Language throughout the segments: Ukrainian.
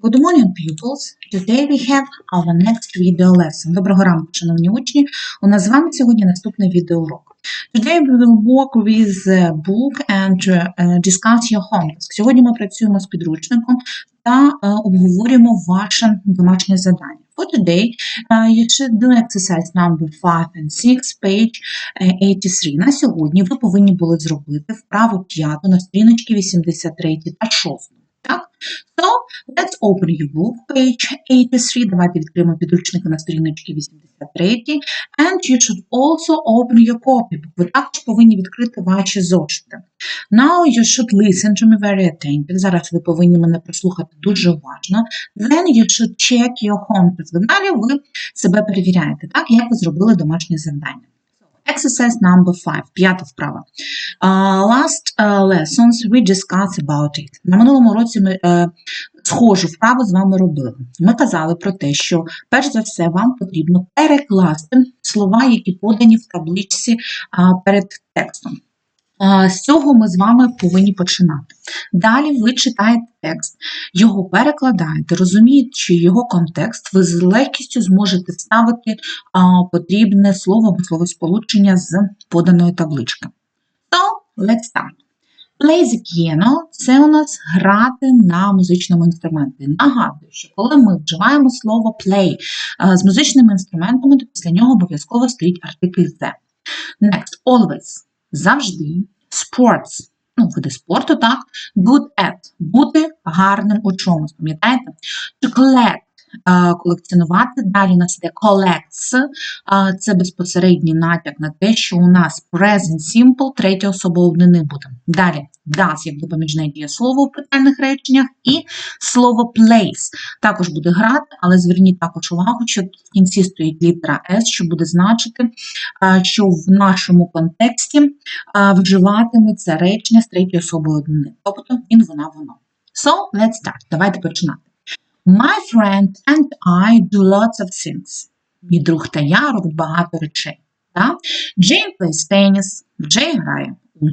Good morning, pupils. Today we have our next video lesson. Доброго ранку, шановні учні. У нас з вами сьогодні наступний відеоурок. Today we will work with the book and uh, discuss your homework. Сьогодні ми працюємо з підручником та е, обговорюємо ваше домашнє завдання. For today, uh, you should do exercise number 5 and 6, page е, 83. На сьогодні ви повинні були зробити вправу 5 на сторіночці 83 та 6. Так? So, let's open your book, page 83. Давайте відкриємо підручники на сторіночці 83. And you should also open your copybook. Ви також повинні відкрити ваші зошити. Now you should listen to me very attentively. Зараз ви повинні мене прослухати дуже уважно. Then you should check your homework. Далі ви себе перевіряєте, так, як ви зробили домашнє завдання. Exercise number 5, п'ята вправа. Uh, last uh, lessons we discussed about it. На минулому році ми uh, схожу вправу з вами робили. Ми казали про те, що перш за все вам потрібно перекласти слова, які подані в табличці uh, перед текстом. З цього ми з вами повинні починати. Далі ви читаєте текст, його перекладаєте, розуміючи його контекст, ви з легкістю зможете ставити потрібне слово або словосполучення з поданої таблички. So, let's start. Play the piano – це у нас грати на музичному інструменті. Нагадую, що коли ми вживаємо слово play з музичними інструментами, то після нього обов'язково стоїть артикль the. Next, always – завжди. Sports – ну, види спорту, так. Good at – бути гарним у чомусь, пам'ятаєте? А, колекціонувати. Далі у нас іде collects. Це безпосередній натяк на те, що у нас present simple, третя особа однини буде. Далі does як допоміжне дієслово у питальних реченнях, і слово place також буде грати, але зверніть також увагу, що в кінці стоїть літера S, що буде значити, що в нашому контексті вживатиметься речення з третьої особи однини. Тобто він, вона, воно. So, let's start. Давайте починати. My friend and I do lots of things. Мій друг та я робить багато речей. Так? Jane plays tennis. Джей грає у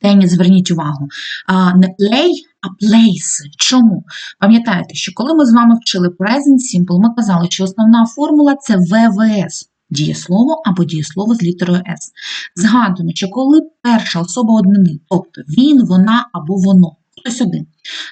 теніс, зверніть увагу. А, не play, а plays. Чому? Пам'ятаєте, що коли ми з вами вчили present simple, ми казали, що основна формула це ВВС. Дієслово або дієслово з літерою S. Згадуємо, що коли перша особа однини, тобто він, вона або воно, хтось один.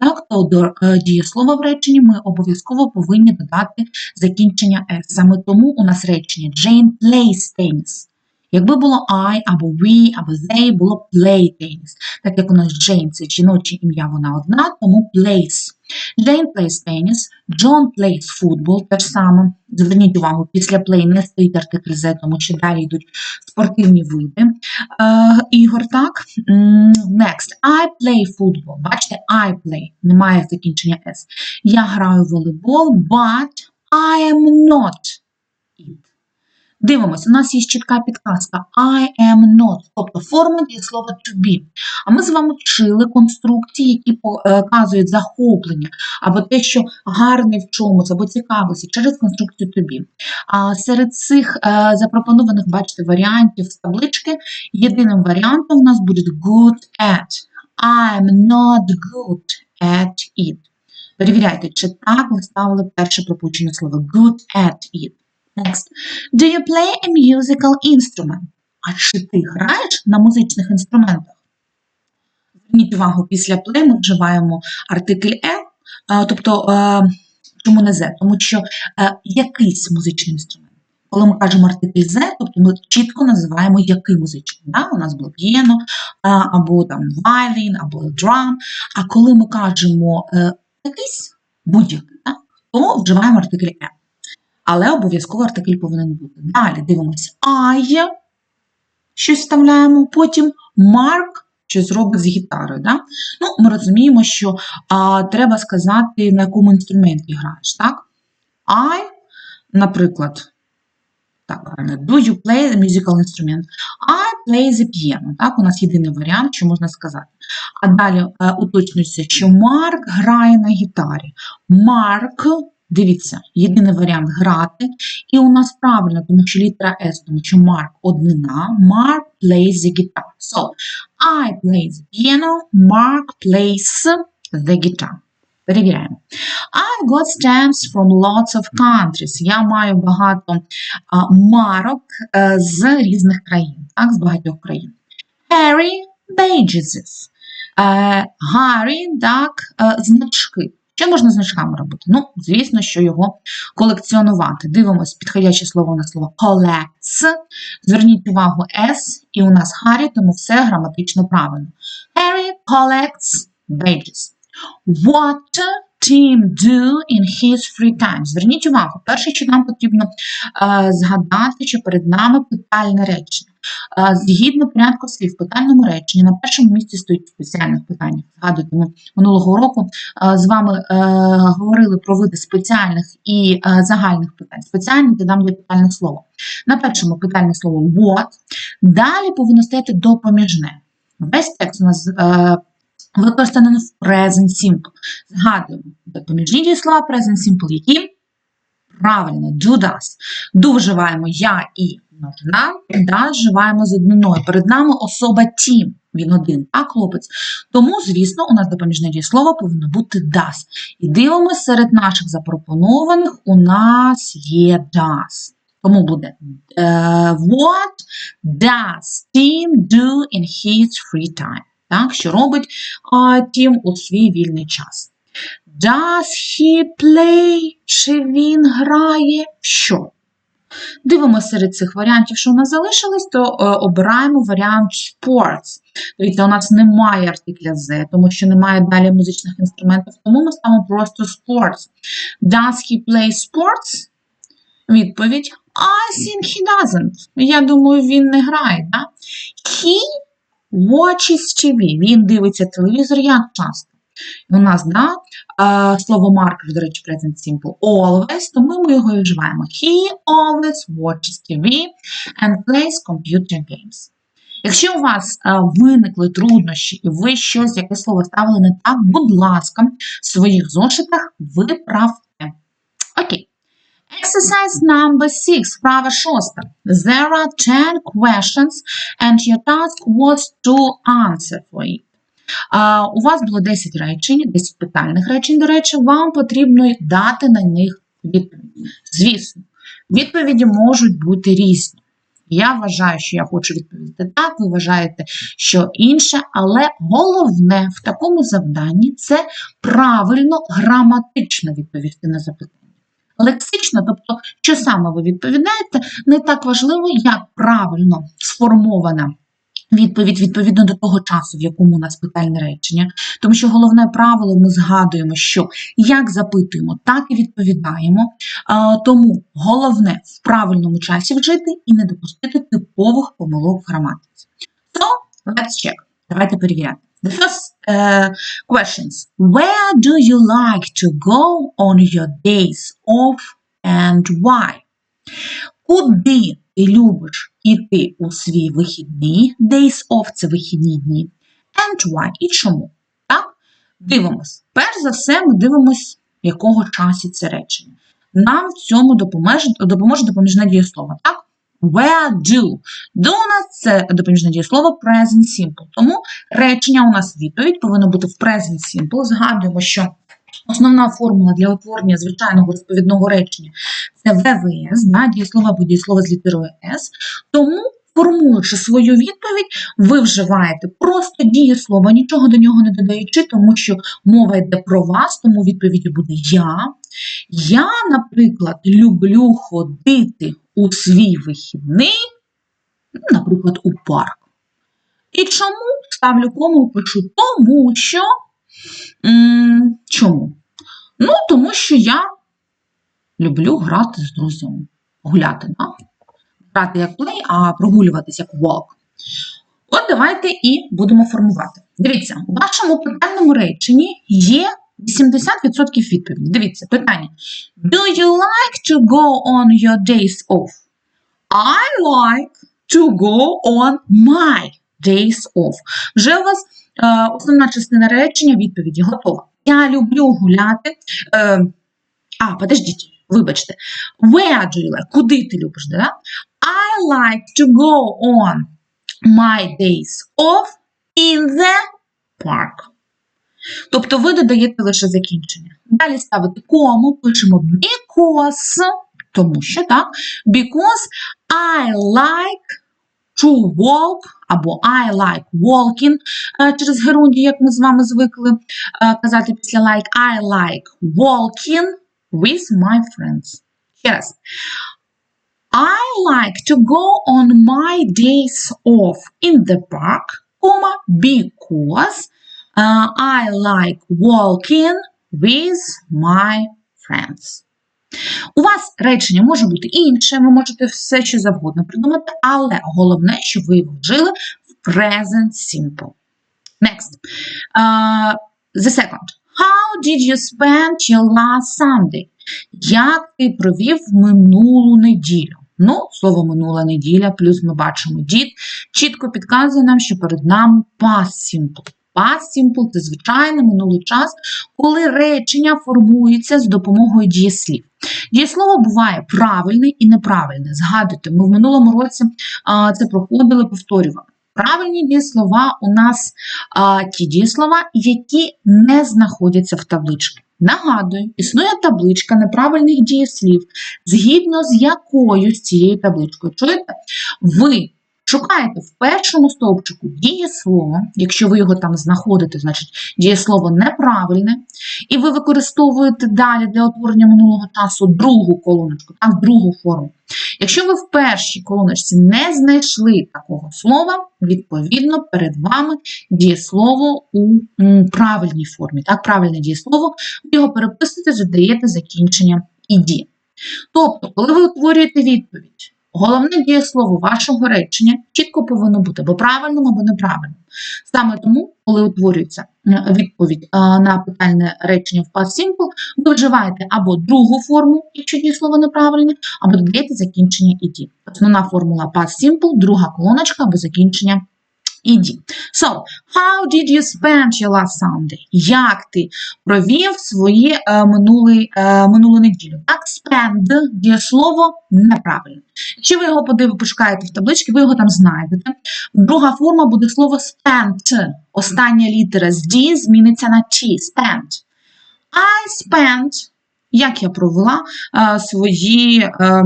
Так, то до е, дієслова в реченні ми обов'язково повинні додати закінчення S. Саме тому у нас речення Jane plays tennis. Якби було I, або we, або they, було play tennis. Так як у нас Jane – це жіноче ім'я, вона одна, тому plays. Jane plays tennis, John plays football, те ж саме. Зверніть увагу, після play не стоїть артикль Z, тому що далі йдуть спортивні види. Е, ігор, так. Next. I play football. Бачите, I play. Немає закінчення S. Я граю в волейбол, but I am not it. Дивимося, у нас є чітка підказка I am not, тобто форма дієслова to be. А ми з вами вчили конструкції, які показують захоплення, або те, що гарне в чомусь, або цікавості через конструкцію to be. А серед цих е, запропонованих, бачите, варіантів з таблички, єдиним варіантом у нас буде good at. I'm not good at it. Перевіряйте, чи так ви ставили перше пропущене слово good at it. Next. Do you play a musical instrument? А чи ти граєш на музичних інструментах? Зверніть увагу, після play ми вживаємо артикль e, тобто, чому не z? Тому що якийсь музичний інструмент. Коли ми кажемо артикль z, тобто ми чітко називаємо який музичний. Да? У нас було піано, або там violin, або drum. А коли ми кажемо е, якийсь будь-який, да? то вживаємо артикль e але обов'язково артикль повинен бути. Далі дивимося I, щось вставляємо, потім Mark, що зробить з гітарою. Да? Ну, Ми розуміємо, що а, треба сказати, на якому інструменті граєш. так? I, наприклад, так, do you play the musical instrument? I play the piano. Так, у нас єдиний варіант, що можна сказати. А далі е, уточнюється, що Марк грає на гітарі. Марк Дивіться, єдиний варіант грати. І у нас правильно, тому що літера S, тому що Mark однина. Mark plays the guitar. So, I play the piano, Mark plays the guitar. Перевіряємо. I've got stamps from lots of countries. Я маю багато а, марок е, з різних країн, так, з багатьох країн. Harry badges. Е, Гаррі, так, е, значки. Що можна значками робити? Ну, звісно, що його колекціонувати. Дивимось підходяще слово на слово collects. Зверніть увагу S, і у нас Харрі, тому все граматично правильно. Harry collects badges. What Tim do in his free time? Зверніть увагу, перше, що нам потрібно е, згадати, що перед нами питальне речення. Згідно порядку слів в питальному реченні, на першому місці стоїть спеціальних питань. Згадуйте, ми минулого року з вами е, говорили про види спеціальних і е, загальних питань. Спеціальне це нам є питальне слово. На першому питальне слово what, далі повинно стояти допоміжне. Весь текст у нас е, використаний в present simple. Згадуємо допоміжні дієслова present simple, які правильно do does. Do вживаємо я і множина, does вживаємо з одниною. Перед нами особа team. Він один, а хлопець. Тому, звісно, у нас допоміжне дієслово повинно бути does. І дивимося, серед наших запропонованих у нас є does. Тому буде е, What does Tim do in his free time? Так, що робить а, Тім у свій вільний час? Does he play? Чи він грає? Що? Дивимося серед цих варіантів, що у нас залишились, то е, обираємо варіант sports. Дивіться, у нас немає артикля Z, тому що немає далі музичних інструментів, тому ми ставимо просто sports. Does he play sports? Відповідь I think he doesn't. Я думаю, він не грає. Да? He watches TV. Він дивиться телевізор як часто. У нас да, е, слово marker, до речі, present simple always, тому ми його і вживаємо. He always watches TV and plays computer games. Якщо у вас е, виникли труднощі і ви щось, яке слово ставили не так, будь ласка, в своїх зошитах виправте. Окей. Exercise number 6, вправа шоста. There are 10 questions and your task was to answer for it. А, у вас було 10 речень, 10 питальних речень, до речі, вам потрібно дати на них відповідь. Звісно, відповіді можуть бути різні. Я вважаю, що я хочу відповісти так, ви вважаєте, що інше, але головне в такому завданні це правильно граматично відповісти на запитання. Лексично, тобто, що саме ви відповідаєте, не так важливо, як правильно сформована відповідь відповідно до того часу, в якому у нас питальне речення. Тому що головне правило ми згадуємо, що як запитуємо, так і відповідаємо. Тому головне в правильному часі вжити і не допустити типових помилок в граматиці. So, let's check. Давайте перевіряти. The first uh, questions. Where do you like to go on your days off and why? Куди ти любиш іти у свій вихідний? Days off – це вихідні дні. And why? І чому? Так? Дивимось. Перш за все, ми дивимось, якого часі це речення. Нам в цьому допоможе, допоможе допоміжне дієслово. Так? Where do? Do у нас це допоміжне дієслово present simple. Тому речення у нас відповідь повинно бути в present simple. Згадуємо, що основна формула для утворення звичайного розповідного речення це ВВС, да, дієслово або дієслово з літерою С. Тому, формуючи свою відповідь, ви вживаєте просто дієслово, нічого до нього не додаючи, тому що мова йде про вас, тому відповіді буде я. Я, наприклад, люблю ходити у свій вихідний, наприклад, у парк. І чому ставлю кому пишу? Тому що. Чому? Ну, тому що я люблю грати з друзями. Гуляти, да? грати як play, а прогулюватись як walk. От давайте і будемо формувати. Дивіться, у вашому питальному реченні є 80% відповідей. Дивіться, питання. Do you like to go on your days off? I like to go on my days off. Вже у вас основна частина речення відповіді готова. Я люблю гуляти. Е, а, подождіть, вибачте. Where do you like? Куди ти любиш? Да? I like to go on my days off in the park. Тобто ви додаєте лише закінчення. Далі ставите кому, пишемо because, тому що так, because I like to walk або I like walking е, через герундію, як ми з вами звикли е, казати після like. I like walking with my friends. Ще раз. I like to go on my days off in the park, comma, because uh, I like walking with my friends. У вас речення може бути інше, ви можете все що завгодно придумати, але головне, щоб ви його вжили в present simple. Next. Uh, the second. How did you spend your last Sunday? Як ти провів минулу неділю? Ну, слово минула неділя, плюс ми бачимо дід, чітко підказує нам, що перед нами past simple. Past simple – це звичайний минулий час, коли речення формуються з допомогою дієслів. Дієслово буває правильне і неправильне. Згадуйте, ми в минулому році а, це проходили, повторювали. Правильні дієслова у нас а, ті дієслова, які не знаходяться в табличці. Нагадую, існує табличка неправильних дієслів, згідно з якою з цією табличкою. Чуєте? Ви шукаєте в першому стовпчику дієслово, якщо ви його там знаходите, значить дієслово неправильне, і ви використовуєте далі для утворення минулого часу другу колоночку, так, другу форму. Якщо ви в першій колоночці не знайшли такого слова, відповідно, перед вами дієслово у правильній формі. Так, правильне дієслово, ви його переписуєте, задаєте закінчення іді. Тобто, коли ви утворюєте відповідь, головне дієслово вашого речення чітко повинно бути або правильним, або неправильним. Саме тому, коли утворюється е, відповідь е, на питальне речення в past simple, ви вживаєте або другу форму, якщо дієслово неправильне, або додаєте закінчення іді. Основна формула past simple, друга колоночка або закінчення іді. So, how did you spend your last Sunday? Як ти провів свої е, минулі, е, минулу неділю? Так, spend дієслово неправильне. Якщо ви його подив, пошукаєте в табличці, ви його там знайдете. Друга форма буде слово spent. Остання літера з D зміниться на T. Spent. I spent, як я провела е, свої, е,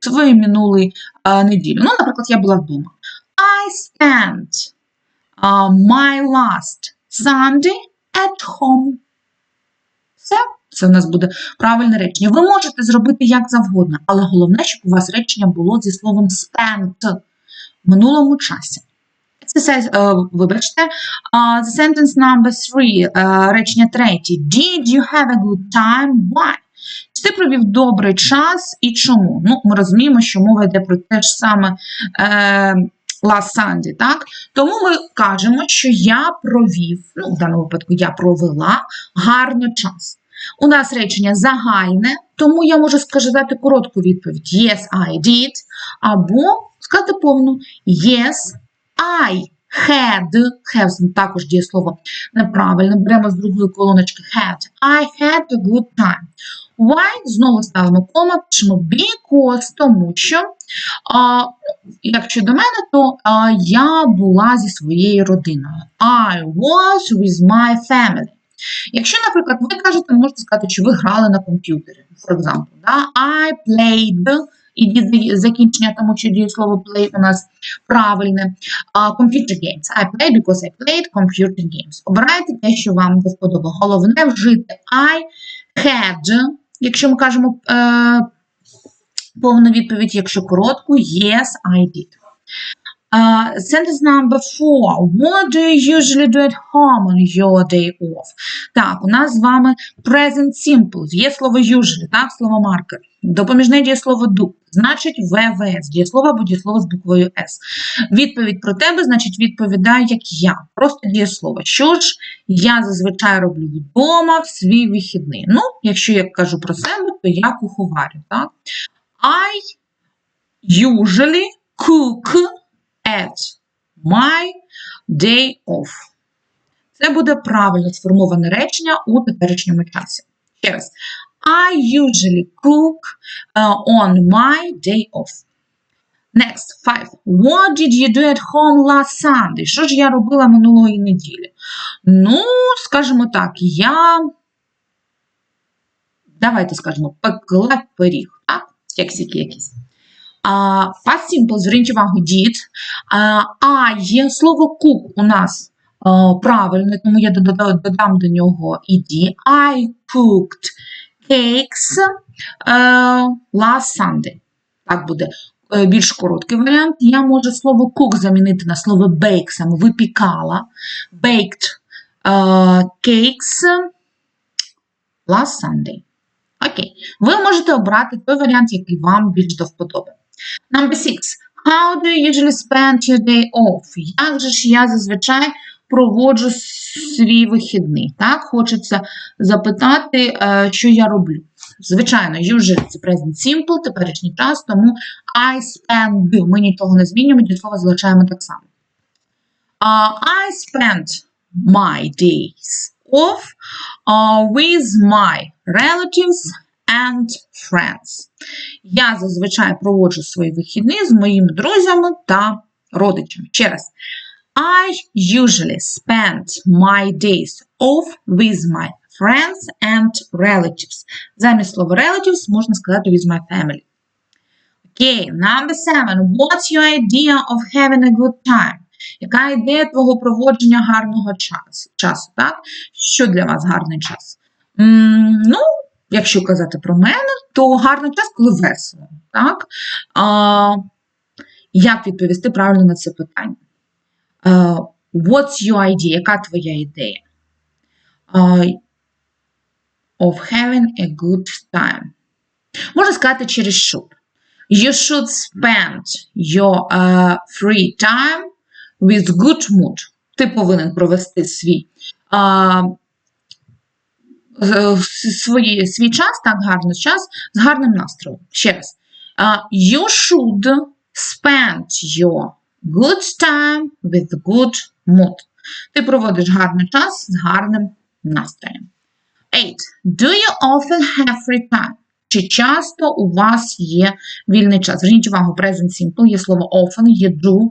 свої минулі е, неділю. Ну, наприклад, я була вдома. I spent uh, my last Sunday at home. Все, це у нас буде правильне речення. Ви можете зробити як завгодно, але головне, щоб у вас речення було зі словом spent в минулому часі. Exercise, uh, вибачте, uh, sentence number three, uh, речення третє. Did you have a good time? Why? Чи ти провів добрий час і чому? Ну, ми розуміємо, що мова йде про те ж саме е, last Sunday, так? Тому ми кажемо, що я провів, ну, в даному випадку я провела гарно час. У нас речення загальне, тому я можу сказати коротку відповідь Yes, I did. Або сказати повну Yes, I had. Have також дієслово неправильне. Беремо з другої колоночки had. I had a good time. Why? Знову ставимо кома, пишемо because, тому що, якщо до мене, то я була зі своєю родиною. I was with my family. Якщо, наприклад, ви кажете, можете сказати, що ви грали на комп'ютері, for example, да? I played, і закінчення, тому що дієслово play у нас правильне. Uh, computer games. I play because I played computer games. Обирайте те, що вам до вподоби. Головне вжити I had, якщо ми кажемо е, повну відповідь, якщо коротку, yes, I did. Uh, sentence number four. What do you usually do at home on your day off? Так, у нас з вами present simple. Є слово usually, так, слово маркер. Допоміжне дієслово do. Значить ВВС. Дієслово або дієслово з буквою С. Відповідь про тебе, значить, відповідаю, як я. Просто дієслово. Що ж я зазвичай роблю вдома в свій вихідний? Ну, якщо я кажу про себе, то я куховарю. Так? I usually cook at my day off. Це буде правильно сформоване речення у теперішньому часі. Ще раз. I usually cook uh, on my day off. Next, five. What did you do at home last Sunday? Що ж я робила минулої неділі? Ну, скажімо так, я. Давайте скажемо, пекла пиріг? Кексики якісь. Past simple, зверніть увагу, did. А, є слово cook у нас правильне, тому я додам, до нього ed. I cooked cakes uh, last Sunday. Так буде е, більш короткий варіант. Я можу слово cook замінити на слово bake, саме випікала. Baked cakes last Sunday. Окей. Ви можете обрати той варіант, який вам більш до вподоби. Number six. How do you usually spend your day off? Як же ж я зазвичай проводжу свій вихідний? Так, хочеться запитати, е, що я роблю. Звичайно, usually це present simple, теперішній час, тому I spend. Ми нічого не змінюємо, дієслово залишаємо так само. Uh, I spent my days off uh, with my relatives and friends. Я зазвичай проводжу свої вихідні з моїми друзями та родичами. Ще раз. I usually spend my days off with my friends and relatives. Замість слова relatives можна сказати with my family. Окей, number seven. What's your idea of having a good time? Яка ідея твого проводження гарного часу? часу так? Що для вас гарний час? М, ну, якщо казати про мене, то гарний час, коли весело. Так? А, як відповісти правильно на це питання? А, what's your idea? Яка твоя ідея? А, of having a good time. Можна сказати через should. You should spend your uh, free time with good mood. Ти повинен провести свій, а, е, свої, свій час, так, гарний час, з гарним настроєм. Ще раз. А, you should spend your good time with good mood. Ти проводиш гарний час з гарним настроєм. 8. Do you often have free time? Чи часто у вас є вільний час? Зверніть увагу, present simple, є слово often, є do.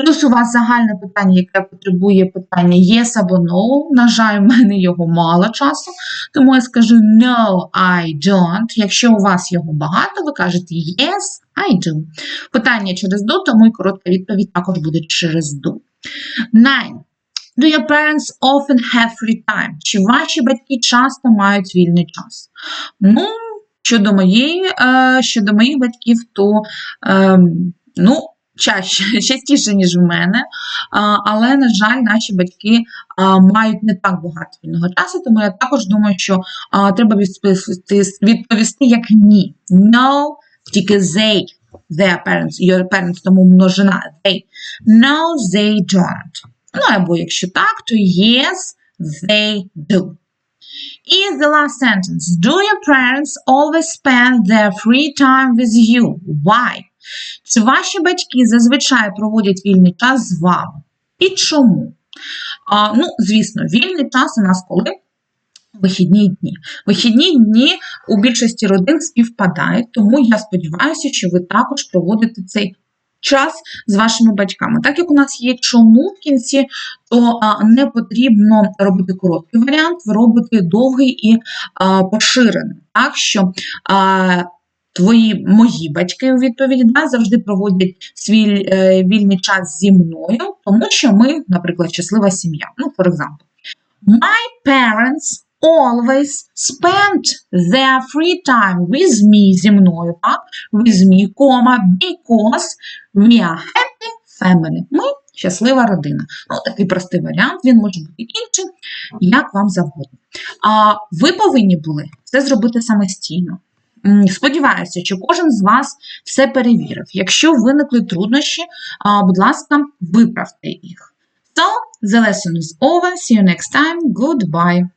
Плюс у вас загальне питання, яке потребує питання yes або no. На жаль, в мене його мало часу, тому я скажу no, I don't. Якщо у вас його багато, ви кажете yes, I do. Питання через do, тому і коротка відповідь також буде через do. 9. Do your parents often have free time? Чи ваші батьки часто мають вільний час? Ну, щодо моєї, е, щодо моїх батьків, то е, ну, чаще, частіше, ніж в мене. Але, на жаль, наші батьки мають не так багато вільного часу, тому я також думаю, що треба відповісти, відповісти як ні. No, тільки they, their parents, your parents, тому множина they. No, they don't. Ну, або якщо так, то yes, they do. І the last sentence. Do your parents always spend their free time with you? Why? Чи ваші батьки зазвичай проводять вільний час з вами? І чому? А, ну, звісно, вільний час у нас коли? Вихідні дні. Вихідні дні у більшості родин співпадають, тому я сподіваюся, що ви також проводите цей час з вашими батьками. Так як у нас є чому в кінці, то а, не потрібно робити короткий варіант, ви робите довгий і а, поширений. Так що а, твої мої батьки у відповіді да, завжди проводять свій е, вільний час зі мною, тому що ми, наприклад, щаслива сім'я. Ну, for example. My parents always spent their free time with me зі мною, так? With me, comma, because we are happy family. Ми щаслива родина. Ну, такий простий варіант, він може бути інший, як вам завгодно. А ви повинні були це зробити самостійно. Сподіваюся, що кожен з вас все перевірив. Якщо виникли труднощі, будь ласка, виправте їх. So, the lesson is over. See you next time. Goodbye.